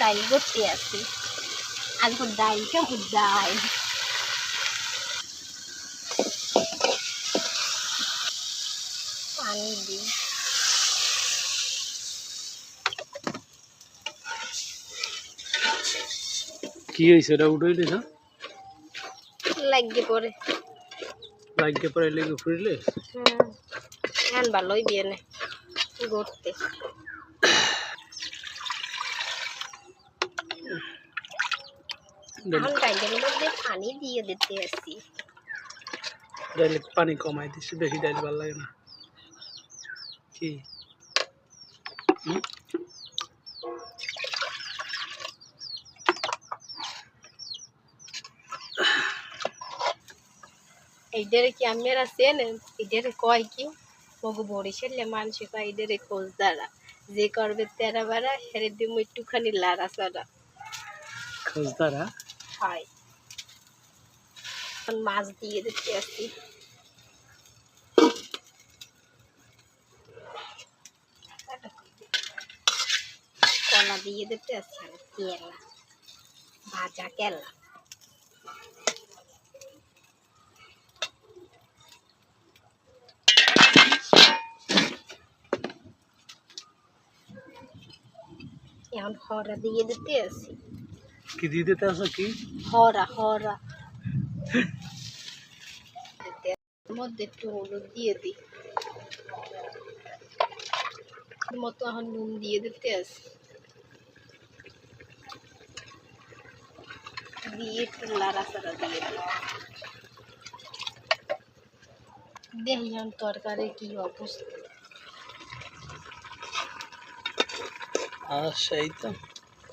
ডাইল করতে আছি আজকে ডাইল কেমন ডাইল। পানি দিই। কি হয়েছে? এটা উঠে দিছ লাগিয়ে পরে। লাগিয়ে পরে লেগে ফুরিলে? হুম এখন ভালোই দিয়ে নে। ঘুরতে এখন ডাইলের মধ্যে পানি দিয়ে দিতে আসি। ডাইলে পানি কমাই দিছি বেশি ডাইল ভালো লাগে না। কি? এইটারে কি আমরা চেনেন এটারে কয় কি? মগু বরিশালে মানুষ কয় এটারে খোঁজ দ্বারা। যে করবে তেরা বেড়া হেরে দিব একটুখানি লাড়া চাড়া খোঁজদারা হয়। মাছ দিয়ে দিতে আসি কলা দিয়ে দিতে আসছি আর কেলা, ভাজা কেলা। এখন হরা দিয়ে দিতে আসি কি দিয়ে দিতে আছো কি? হরা হরা। মধ্যে একটু হলুদ দিয়ে দিই। মতো এখন নুন দিয়ে দিতে আছে দিয়ে একটু লাড়া চাড়া দিয়ে দিই। দেখি এখন তরকারি কি অবস্থা। আর সেই তো।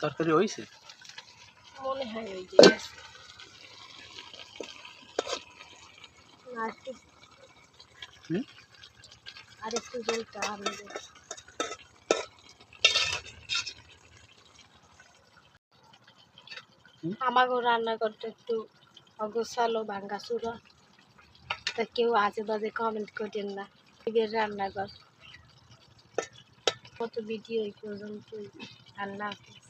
তরকারি হয়েছে মনে হয় ওই যে আর একটু- জলটা আমি আমাকেও রান্না করতে একটু অগোছালো ভাঙ্গা চুরা তা কেউ আজে বাজে কমেন্ট করেন না। এদের রান্নাঘর। কত ভিডিও এই পর্যন্ত আল্লাহ হাফিজ।